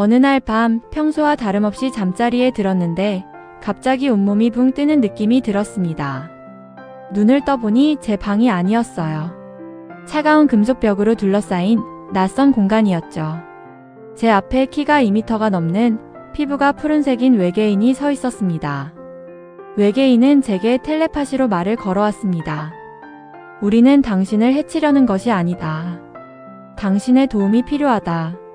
어느 날 밤 평소와 다름없이 잠자리에 들었는데 갑자기 온몸이 붕 뜨는 느낌이 들었습니다. 눈을 떠보니 제 방이 아니었어요. 차가운 금속벽으로 둘러싸인 낯선 공간이었죠. 제 앞에 키가 2미터가 넘는 피부가 푸른색인 외계인이 서 있었습니다. 외계인은 제게 텔레파시로 말을 걸어왔습니다. 우리는 당신을 해치려는 것이 아니다. 당신의 도움이 필요하다.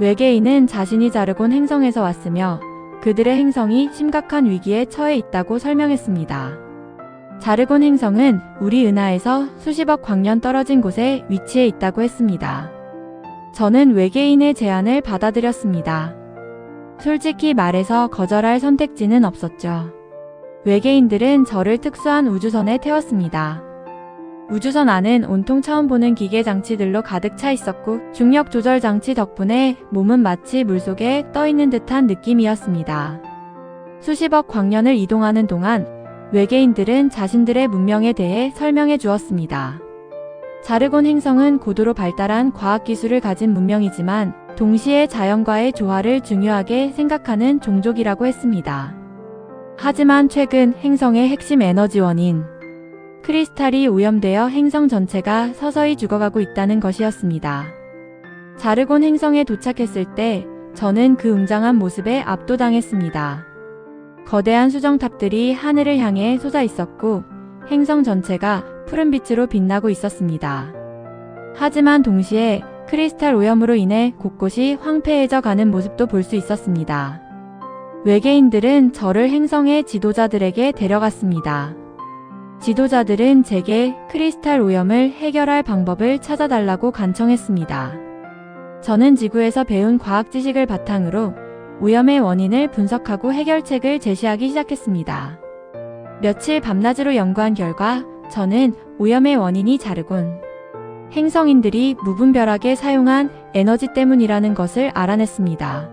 외계인은 자신이 자르곤 행성에서 왔으며 그들의 행성이 심각한 위기에 처해 있다고 설명했습니다. 자르곤 행성은 우리 은하에서 수십억 광년 떨어진 곳에 위치해 있다고 했습니다. 저는 외계인의 제안을 받아들였습니다. 솔직히 말해서 거절할 선택지는 없었죠. 외계인들은 저를 특수한 우주선에 태웠습니다. 우주선 안은 온통 처음 보는 기계 장치들로 가득 차 있었고 중력 조절 장치 덕분에 몸은 마치 물속에 떠 있는 듯한 느낌이었습니다. 수십억 광년을 이동하는 동안 외계인들은 자신들의 문명에 대해 설명해 주었습니다. 자르곤 행성은 고도로 발달한 과학기술을 가진 문명이지만 동시에 자연과의 조화를 중요하게 생각하는 종족이라고 했습니다. 하지만 최근 행성의 핵심 에너지원인 크리스탈이 오염되어 행성 전체가 서서히 죽어가고 있다는 것이었습니다. 자르곤 행성에 도착했을 때 저는 그 웅장한 모습에 압도당했습니다. 거대한 수정탑들이 하늘을 향해 솟아 있었고 행성 전체가 푸른빛으로 빛나고 있었습니다. 하지만 동시에 크리스탈 오염으로 인해 곳곳이 황폐해져 가는 모습도 볼 수 있었습니다. 외계인들은 저를 행성의 지도자들에게 데려갔습니다. 지도자들은 제게 크리스탈 오염을 해결할 방법을 찾아달라고 간청했습니다. 저는 지구에서 배운 과학 지식을 바탕으로 오염의 원인을 분석하고 해결책을 제시하기 시작했습니다. 며칠 밤낮으로 연구한 결과 저는 오염의 원인이 자르곤 행성인들이 무분별하게 사용한 에너지 때문이라는 것을 알아냈습니다.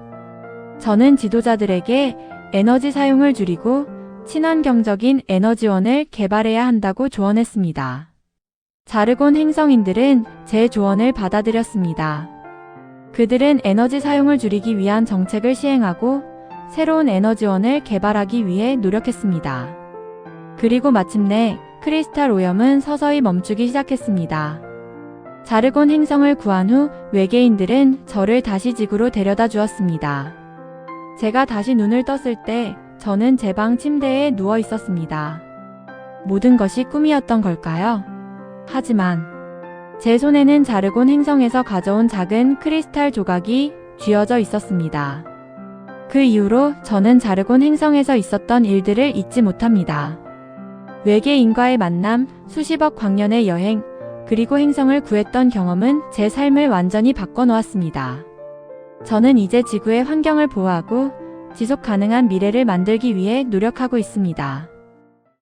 저는 지도자들에게 에너지 사용을 줄이고 친환경적인 에너지원을 개발해야 한다고 조언했습니다. 자르곤 행성인들은 제 조언을 받아들였습니다. 그들은 에너지 사용을 줄이기 위한 정책을 시행하고 새로운 에너지원을 개발하기 위해 노력했습니다. 그리고 마침내 크리스탈 오염은 서서히 멈추기 시작했습니다. 자르곤 행성을 구한 후 외계인들은 저를 다시 지구로 데려다 주었습니다. 제가 다시 눈을 떴을 때 저는 제 방 침대에 누워 있었습니다. 모든 것이 꿈이었던 걸까요? 하지만 제 손에는 자르곤 행성에서 가져온 작은 크리스탈 조각이 쥐어져 있었습니다. 그 이후로 저는 자르곤 행성에서 있었던 일들을 잊지 못합니다. 외계인과의 만남, 수십억 광년의 여행, 그리고 행성을 구했던 경험은 제 삶을 완전히 바꿔놓았습니다. 저는 이제 지구의 환경을 보호하고 지속 가능한 미래를 만들기 위해 노력하고 있습니다.